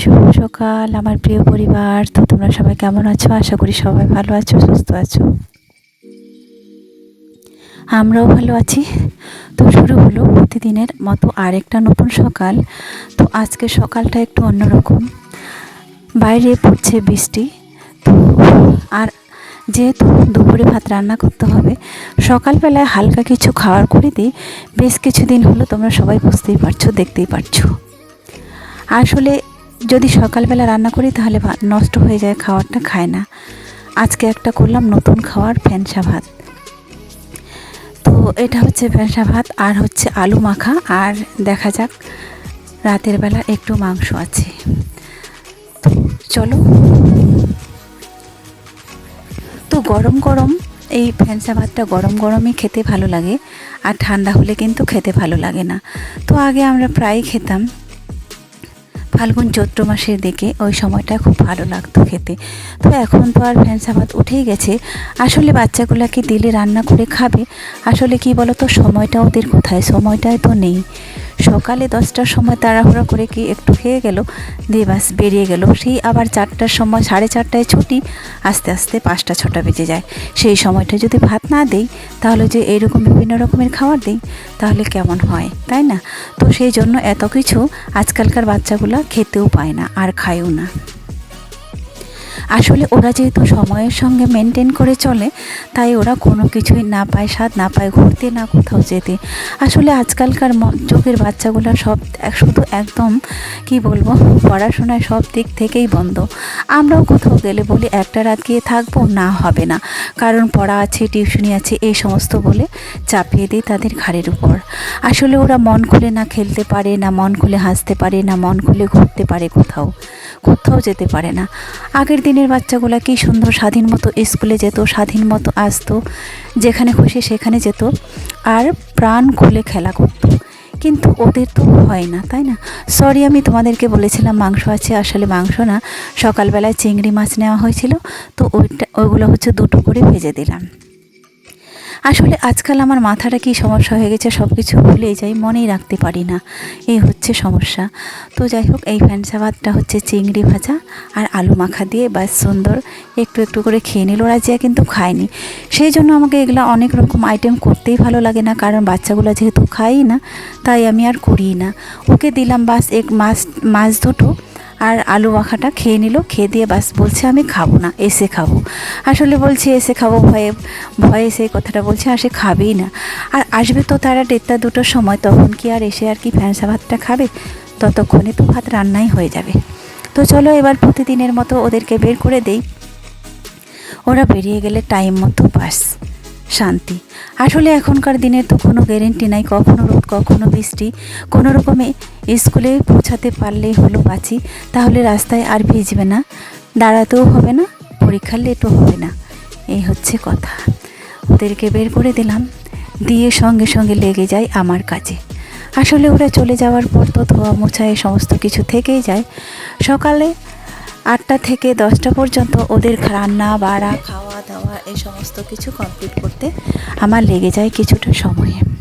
শুভ সকাল, আমার প্রিয় পরিবার। তো তোমরা সবাই কেমন আছো? আশা করি সবাই ভালো আছো, সুস্থ আছো। আমরাও ভালো আছি। তো শুরু হলো প্রতিদিনের মতো আরেকটা নতুন সকাল। তো আজকে সকালটা একটু অন্যরকম। বাইরে পড়ছে বৃষ্টি। তো আর যেহেতু দুপুরে ভাত রান্না করতে হবে, সকালবেলায় হালকা কিছু খাওয়ার করে দিই। বেশ কিছুদিন হলো তোমরা সবাই বুঝতেই পারছ, দেখতেই পারছ। আসলে যদি সকালবেলা রান্না করি তাহলে নষ্ট হয়ে যায়, খাবারটা খায় না। আজকে একটা করলাম নতুন খাওয়ার ফ্যানসা ভাত। তো এটা হচ্ছে ফ্যানসা ভাত আর হচ্ছে আলু মাখা আর দেখা যাক, রাতের বেলা একটু মাংস আছে। তো চলো তো গরম গরম, এই ফ্যানসা ভাতটা গরম গরমই খেতে ভালো লাগে আর ঠান্ডা হলে কিন্তু খেতে ভালো লাগে না। তো আগে আমরা প্রায় খেতাম ফাল্গুন চৈত্র মাসের দিকে, ওই সময়টা খুব ভালো লাগতো খেতে। তো এখন তো আর ভ্যানসা ভাত উঠেই গেছে। আসলে বাচ্চাগুলোকে দিলে রান্না করে খাবে? আসলে কি বলো তো সময়টা ওদের কোথায়? সময়টাই তো নেই। সকালে দশটার সময় তাড়াহুড়া করে কি একটু খেয়ে গেল? দিয়ে বাস বেরিয়ে গেল। সেই আবার চারটার সময় সাড়ে চারটায় ছুটি, আস্তে আস্তে পাঁচটা, ছটা বেজে যায়। সেই সময়টা যদি ভাত না দেই, তাহলে যে এইরকম বিভিন্ন রকমের খাবার দিই, তাহলে কেমন হয়, তাই না? তো সেই জন্য এত কিছু আজকালকার বাচ্চাগুলো খেতেও পায় না আর খায়ও না। আসলে ওরা যেহেতু সময়ের সঙ্গে মেনটেন করে চলে, তাই ওরা কোনো কিছুই না পায় স্বাদ না পায় ঘুরতে না কোথাও যেতে। আসলে আজকালকার যুগের বাচ্চাগুলো সব শুধু একদম, কি বলব, পড়াশোনায় সব দিক থেকেই বন্ধ। আমরাও কোথাও গেলে বলি, একটা রাত গিয়ে থাকব, না হবে না। কারণ পড়া আছে, টিউশনি আছে এই সমস্ত বলে চাপিয়ে দিই তাদের ঘাড়ের উপর। আসলে ওরা মন খুলে না খেলতে পারে, না মন খুলে হাসতে পারে, না মন খুলে ঘুরতে পারে কোথাও। কোথাও যেতে পারে না। আগের দিনের বাচ্চাগুলো কি সুন্দর স্বাধীন মতো স্কুলে যেত, স্বাধীন মতো আসতো, যেখানে খুশি সেখানে যেত, আর প্রাণ খুলে খেলা করতো। কিন্তু ওদের তো হয় না, তাই না? সরি আমি তোমাদেরকে বলেছিলাম মাংস আছে, আসলে মাংস না। সকালবেলায় চিংড়ি মাছ নেওয়া হয়েছিল, তো ওইটা, ওইগুলো হচ্ছে দুটো করে ভেজে দিলাম। আসলে আজকাল আমার মাথাটা কি সমস্যা হয়ে গেছে সব কিছু ভুলেই যাই, মনেই রাখতে পারি না। এই হচ্ছে সমস্যা। তো যাই হোক, এই ফ্যানসা ভাতটা হচ্ছে চিংড়ি ভাজা আর আলু মাখা দিয়ে বাস সুন্দর। একটু একটু করে খেয়ে নিল ওরা যে কিন্তু খায়নি। সেই জন্য আমাকে এগুলো অনেক রকম আইটেম করতেই ভালো লাগে না, কারণ বাচ্চাগুলো যেহেতু খাই না, তাই আমি আর করি না। ওকে দিলাম বাস এক মাছ মাছ দুটো। আর আলু মাখাটা খেয়ে নিল, খেয়ে দিয়ে বাস বলছে, আমি খাব না, এসে খাব। আসলে বলছে, এসে খাব, ভয়ে ভয়ে সেই কথাটা বলছে, আর সে খাবেই না। আর আসবে তো তারা দেড়টা দুটোর সময়, তখন কি আর এসে আর কি ফ্যানসা ভাতটা খাবে? ততক্ষণে তো ভাত রান্নাই হয়ে যাবে। তো চলো এবার প্রতিদিনের মতো ওদেরকে বের করে দেই। ওরা বেরিয়ে গেলে টাইম মতো বাস, শান্তি। আসলে এখনকার দিনে তো কোনো গ্যারেন্টি নাই, কখনো রোদ, কখনো বৃষ্টি। কোনো রকমে স্কুলে পৌঁছাতে পারলেই হলো বাঁচি, তাহলে রাস্তায় আর ভিজবে না। দাঁড়াতেও হবে না, পরীক্ষার লেটও হবে না। এই হচ্ছে কথা। ওদেরকে বের করে দিলাম। দিয়ে সঙ্গে সঙ্গে লেগে যায় আমার কাজে। আসলে ওরা চলে যাওয়ার পর তো ধোয়া মোছা এই সমস্ত কিছু থেকেই যায়। সকালে আটটা থেকে দশটা পর্যন্ত ওদের রান্না, বাড়া খাওয়া দাওয়া এই সমস্ত কিছু কমপ্লিট করতে আমার লেগে যায় কিছুটা সময়।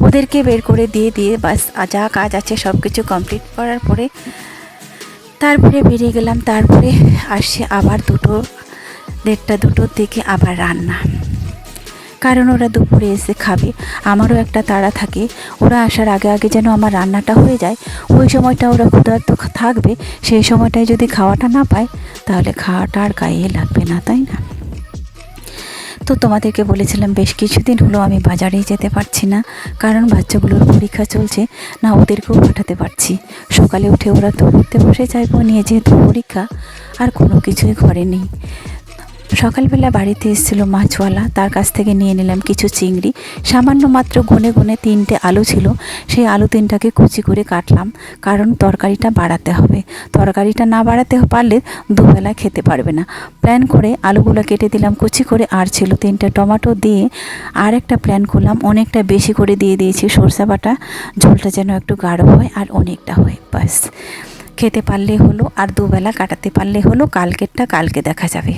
ওদেরকে বের করে দিয়ে দিয়ে বাস যা কাজ আছে সব কিছু কমপ্লিট করার পরে তারপরে বেরিয়ে গেলাম। তারপরে আসছে আবার দুটো, দেড়টা দুটোর দিকে আবার রান্না। কারণ ওরা দুপুরে এসে খাবে। আমারও একটা তাড়া থাকে। ওরা আসার আগে আগে যেন আমার রান্নাটা হয়ে যায়। ওই সময়টা ওরা ক্ষুধার্ত থাকবে। সেই সময়টায় যদি খাওয়াটা না পায়, তাহলে খাওয়াটা আর গায়ে লাগবে না, তাই তো তোমাদেরকে বলেছিলাম, বেশ কিছুদিন হলো আমি বাজারেই যেতে পারছি না। কারণ বাচ্চাগুলোর পরীক্ষা চলছে, না ওদেরকেও পাঠাতে পারছি। সকালে উঠে ওরা তো পড়তে বসে চাইব নিয়ে যেহেতু পরীক্ষা, আর কোনো কিছুই ঘরে নেই। সকালবেলা বাড়িতে এসেছিল মাছওয়ালা। তার কাছ থেকে নিয়ে নিলাম কিছু চিংড়ি। সামান্য মাত্র গুনে গুনে তিনটে আলু ছিল। সেই আলু তিনটাকে কুচি করে কাটলাম। কারণ তরকারিটা বাড়াতে হবে। তরকারিটা না বাড়াতে পারলে দুবেলা খেতে পারবে না। প্ল্যান করে আলুগুলো কেটে দিলাম, কুচি করে। আর ছিল তিনটে টমেটো দিয়ে আর একটা প্ল্যান করলাম, অনেকটা বেশি করে দিয়ে দিয়েছি। সরষা বাটা, ঝোলটা যেন একটু গাঢ় হয় আর অনেকটা হয়, ব্যাস। খেতে পারলে হলো আর দুবেলা কাটাতে পারলে হলো, কালকেরটা কালকে দেখা যাবে।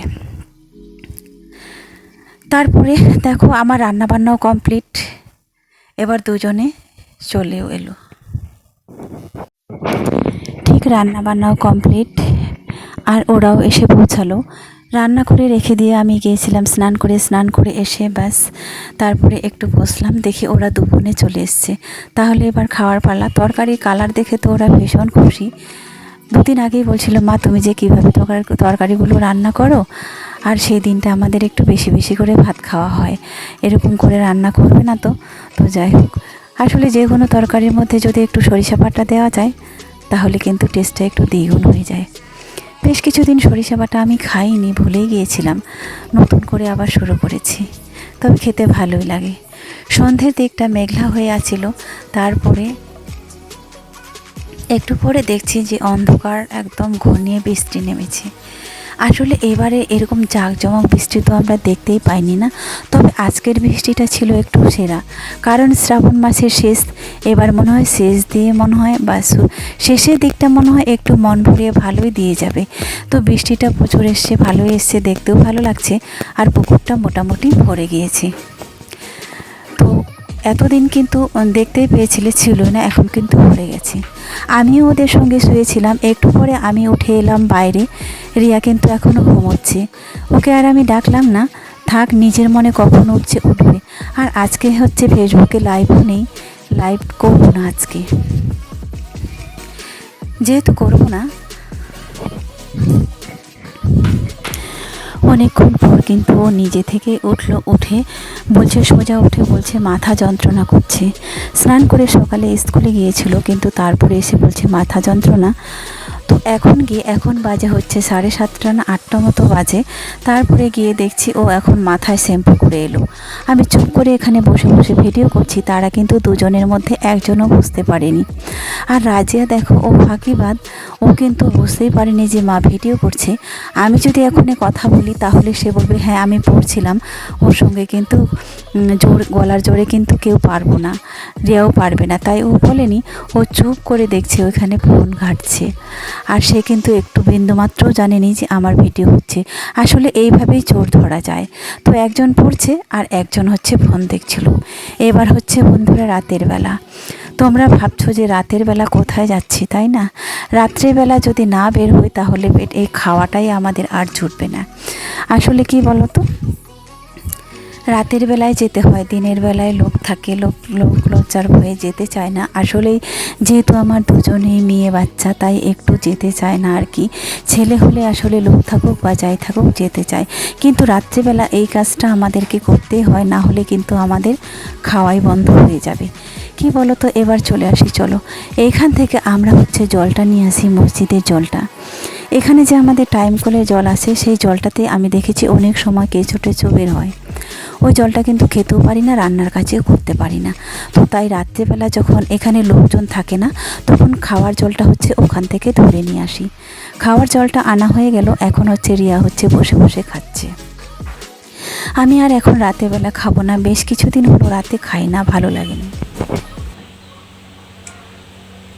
তারপরে দেখো আমার রান্নাবান্নাও কমপ্লিট। এবার দুজনে চলেও এলো। ঠিক রান্নাবান্নাও কমপ্লিট। আর ওরাও এসে পৌঁছালো। রান্না করে রেখে দিয়ে আমি গিয়েছিলাম স্নান করে স্নান করে এসে ব্যাস, তারপরে একটু বসলাম, দেখি ওরা দুপুনে চলে এসছে। তাহলে এবার খাওয়ার পালা। তরকারির কালার দেখে তো ওরা ভীষণ খুশি। দুদিন আগেই বলছিল, মা, তুমি যে কীভাবে তরকারি তরকারিগুলো রান্না করো আর সেই দিনটা আমাদের একটু বেশি বেশি করে ভাত খাওয়া হয়। এরকম করে রান্না করবে না তো তো যাই হোক। আসলে যে কোনো তরকারির মধ্যে যদি একটু সরিষা বাটা দেওয়া যায়, তাহলে কিন্তু টেস্টটা একটু দ্বিগুণ হয়ে যায়। বেশ কিছুদিন সরিষা বাটা আমি খাইনি ভুলেই গিয়েছিলাম। নতুন করে আবার শুরু করেছি। তবে খেতে ভালোই লাগে। সন্ধ্যের দিকটা মেঘলা হয়ে আছিল, তারপরে একটু পরে দেখছি যে অন্ধকার একদম ঘনিয়ে বৃষ্টি নেমেছে। আসলে এবারে এরকম জাঁকজমক বৃষ্টি তো আমরা দেখতেই পাইনি না। তবে আজকের বৃষ্টিটা ছিল একটু সেরা। কারণ শ্রাবণ মাসের শেষ, এবার মনে হয় শেষ দিয়ে মনে হয় বা শেষের দিকটা মনে হয় একটু মন ভরিয়ে ভালোই দিয়ে যাবে। তো বৃষ্টিটা প্রচুর এসছে, ভালোই এসছে, দেখতেও ভালো লাগছে। আর পুকুরটা মোটামুটি ভরে গিয়েছে। এতদিন কিন্তু দেখতেই পেয়েছিলে ছিল না, এখন কিন্তু ভরে গেছে। আমিও ওদের সঙ্গে শুয়েছিলাম, একটু পরে আমি উঠে এলাম বাইরে। রিয়া কিন্তু এখনও ঘুমোচ্ছে। ওকে আর আমি ডাকলাম না। থাক, নিজের মনে কখন উঠছে, উঠবে। আর আজকে হচ্ছে ফেসবুকে লাইভও নেই। লাইভ করব না আজকে। যেহেতু করব না, অনেকক্ষণ কিন্তু ও নিজে থেকে উঠল, উঠে বলছে, সোজা উঠে বলছে, মাথা যন্ত্রণা করছে। স্নান করে সকালে স্কুলে গিয়েছিল, কিন্তু তারপরে এসে বলছে, মাথা যন্ত্রণা। তো এখন গিয়ে, এখন বাজে হচ্ছে সাড়ে সাতটা না আটটা মতো বাজে। তারপরে গিয়ে দেখছি ও এখন মাথায় শ্যাম্পু করে এলো। আমি চুপ করে এখানে বসে বসে ভিডিও করছি, তারা কিন্তু দুজনের মধ্যে একজনও বুঝতে পারেনি। আর রাজিয়া দেখো, ও ফাঁকিবাদ। ও কিন্তু বুঝতেই পারেনি যে মা ভিডিও করছে। আমি যদি এখনই কথা বলি, তাহলে সে বলবে হ্যাঁ আমি পড়ছিলাম। ওর সঙ্গে কিন্তু জোর, গলার জোরে কিন্তু কেউ পারব না। রিয়াও পারবে না। তাই ও বলেনি। ও চুপ করে দেখছে, ওইখানে ফোন ঘাটছে। আর সে কিন্তু একটু বিন্দুমাত্রও জানেনি যে আমার ভিডিও হচ্ছে। আসলে এইভাবেই চোর ধরা যায়। তো একজন পড়ছে আর একজন হচ্ছে ফোন দেখছিল। এবার হচ্ছে বন্ধুরা রাতের বেলা। তোমরা ভাবছ যে রাতের বেলা কোথায় যাচ্ছি, তাই না? রাত্রেবেলা যদি না বের হই তাহলে এই খাওয়াটাই আমাদের আর জুটবে না। আসলে কি বলো তো রাতের বেলায় যেতে হয়, দিনের বেলায় লোক থাকে, লোক লোক লজ্জার ভয়ে যেতে চায় না। আসলেই যেহেতু আমার দুজনেই মেয়ে বাচ্চা, তাই একটু যেতে চায় না আর কি। ছেলে হলে আসলে লোক থাকুক বা যাই থাকুক যেতে চায়। কিন্তু রাত্রেবেলা এই কাজটা আমাদেরকে করতেই হয়, না হলে কিন্তু আমাদের খাওয়াই বন্ধ হয়ে যাবে। কি বলো তো এবার চলে আসি, চলো। এইখান থেকে আমরা হচ্ছে জলটা নিয়ে আসি, মসজিদের জলটা। এখানে যে আমাদের টাইম কলের জল আছে, সেই জলটাতে আমি দেখেছি অনেক সময় কেঁচো টেচো বের হয়। ওই জলটা কিন্তু খেতেও পারি না, রান্নার কাজেও করতে পারি না। তো তাই রাত্রেবেলা যখন এখানে লোকজন থাকে না, তখন খাওয়ার জলটা হচ্ছে ওখান থেকে ধরে নিয়ে আসি। খাওয়ার জলটা আনা হয়ে গেল, এখন হচ্ছে রিয়া হচ্ছে বসে বসে খাচ্ছে। আমি আর এখন রাতেরবেলা খাব না, বেশ কিছুদিন হলো রাতে খাই না, ভালো লাগেনি।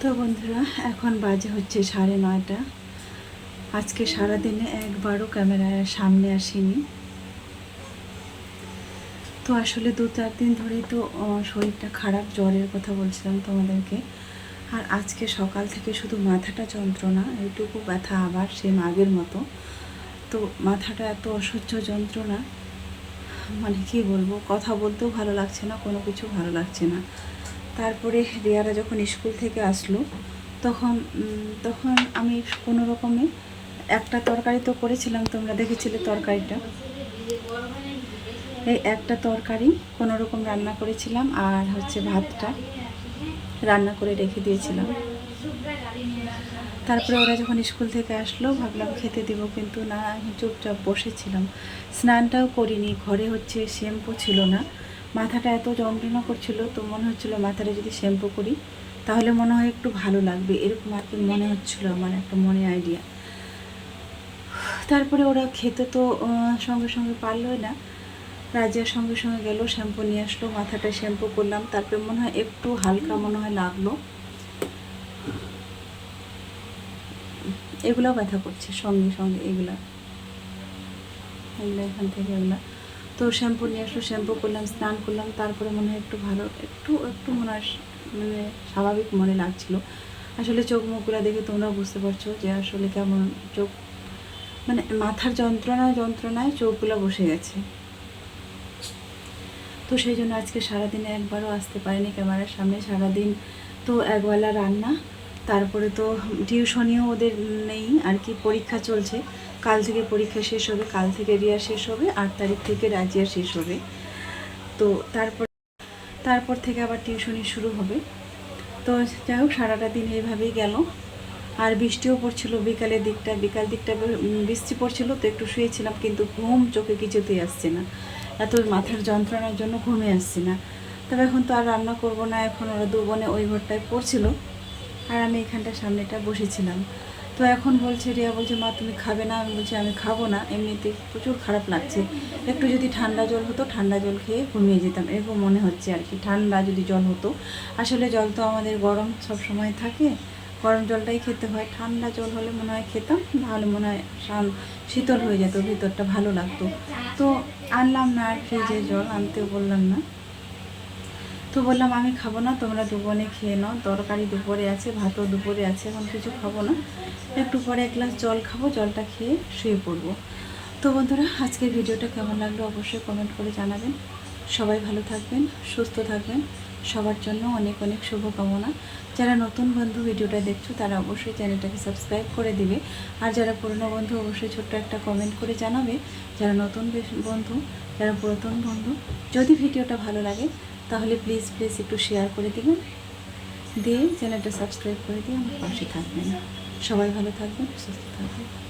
তো বন্ধুরা, এখন বাজে হচ্ছে সাড়ে নয়টা। আজকে সারাদিনে একবারও ক্যামেরার সামনে আসিনি। তো আসলে দু চার দিন ধরেই তো শরীরটা খারাপ, জ্বরের কথা বলছিলাম তোমাদেরকে। আর আজকে সকাল থেকে শুধু মাথাটা যন্ত্রণা, এইটুকু ব্যথা আবার সেম আগের মতো। তো মাথাটা এত অসহ্য যন্ত্রণা মানে কি বলব, কথা বলতেও ভালো লাগছে না, কোনো কিছু ভালো লাগছে না। তারপরে রিয়ারা যখন স্কুল থেকে আসলো, তখন তখন আমি কোনো রকমে একটা তরকারি তো করেছিলাম, তোমরা দেখেছিলে তরকারিটা। এই একটা তরকারি কোনো রকম রান্না করেছিলাম, আর হচ্ছে ভাতটা রান্না করে রেখে দিয়েছিলাম। তারপরে ওরা যখন স্কুল থেকে আসলো, ভাবলাম খেতে দিব, কিন্তু না, আমি চুপচাপ বসেছিলাম। স্নানটাও করিনি, ঘরে হচ্ছে শ্যাম্পু ছিল না। মাথাটা এত যন্ত্রণা করছিল তো মনে হচ্ছিল মাথাটা যদি শ্যাম্পু করি, তাহলে মনে হয় একটু ভালো লাগবে। এরকম আর কি মনে হচ্ছিল, আমার একটা মনে আইডিয়া তারপরে ওরা খেতে তো সঙ্গে সঙ্গে পারলোই না। রাজিয়ার সঙ্গে সঙ্গে গেল, শ্যাম্পু নিয়ে আসলো, মাথাটা শ্যাম্পু করলাম। তারপরে মনে হয় একটু হালকা মনে হয় লাগল। এগুলো ব্যথা করছে, সঙ্গে সঙ্গে এগুলা। এগুলো এখান থেকে এগুলা। তো শ্যাম্পু নিয়ে আসলো, শ্যাম্পু করলাম, স্নান করলাম, তারপরে মনে হয় একটু ভালো, একটু একটু মনে হয় মানে স্বাভাবিক মনে লাগছিল। আসলে চোখ মুখগুলো দেখে তোমরা বুঝতে পারছ যে আসলে কেমন চোখ মানে মাথার যন্ত্রণা, যন্ত্রণায় চোখগুলো বসে গেছে। তো সেই জন্য আজকে সারাদিনে একবারও আসতে পারিনি ক্যামেরার সামনে, সারাদিন তো একবেলা রান্না, তারপরে তো টিউশনিও ওদের নেই, আর কি পরীক্ষা চলছে। কাল থেকে পরীক্ষা শেষ হবে, কাল থেকে রিয়া শেষ হবে, আট তারিখ থেকে রাজিয়া শেষ হবে। তো তারপর তারপর থেকে আবার টিউশনি শুরু হবে। তো যাই হোক, সারাটা দিন এইভাবেই গেল। আর বৃষ্টিও পড়ছিল বিকালের দিকটা, বিকাল দিকটা বৃষ্টি পড়ছিল, তো একটু শুয়েছিলাম, কিন্তু ঘুম চোখে কিছুতেই আসছে না। এত মাথার যন্ত্রণার জন্য ঘুমে আসছে না। তবে এখন তো আর রান্না করব না, এখন ওরা দু বোনে ওই ঘরটায় পড়ছিল। আর আমি এখানটা সামনেটা বসেছিলাম। তো এখন বলছে, রিয়া বলছে, মা, তুমি খাবে না। আমি বলছি, আমি খাব না। এমনিতে প্রচুর খারাপ লাগছে। একটু যদি ঠান্ডা জল হতো, ঠান্ডা জল খেয়ে ঘুমিয়ে যেতাম। এরকম মনে হচ্ছে আর কি। ঠান্ডা যদি জল হতো। আসলে জল তো আমাদের গরম সব সময় থাকে। গরম জলটাই খেতে হয়। ঠান্ডা জল হলে মনে হয় খেতাম তাহলে মনে হয় শীতল হয়ে যেত, ভিতরটা ভালো লাগতো। তো আনলাম না আর ফ্রিজে জল, আনতেও বললাম না। তো বললাম, আমি খাব না, তোমরা দুপুরে খেয়ে নাও। তরকারি দুপুরে আছে, ভাতও দুপুরে আছে, এখন কিছু খাব না। একটু পরে এক গ্লাস জল খাব, জলটা খেয়ে শুয়ে পড়ব। তো বন্ধুরা, আজকের ভিডিওটা কেমন লাগল অবশ্যই কমেন্ট করে জানাবেন। সবাই ভালো থাকবেন, সুস্থ থাকবেন। সবার জন্য অনেক অনেক শুভকামনা। যারা নতুন বন্ধু ভিডিওটা দেখছ, তারা অবশ্যই চ্যানেলটাকে সাবস্ক্রাইব করে দিবে। আর যারা পুরনো বন্ধু, অবশ্যই ছোট্ট একটা কমেন্ট করে জানাবে। যারা নতুন বন্ধু, যারা পুরাতন বন্ধু, যদি ভিডিওটা ভালো লাগে তাহলে প্লিজ প্লিজ একটু শেয়ার করে দিবেন। দিয়ে চ্যানেলটা সাবস্ক্রাইব করে দিয়ে আমার পাশে থাকবেন। সবাই ভালো থাকবেন, সুস্থ থাকবেন।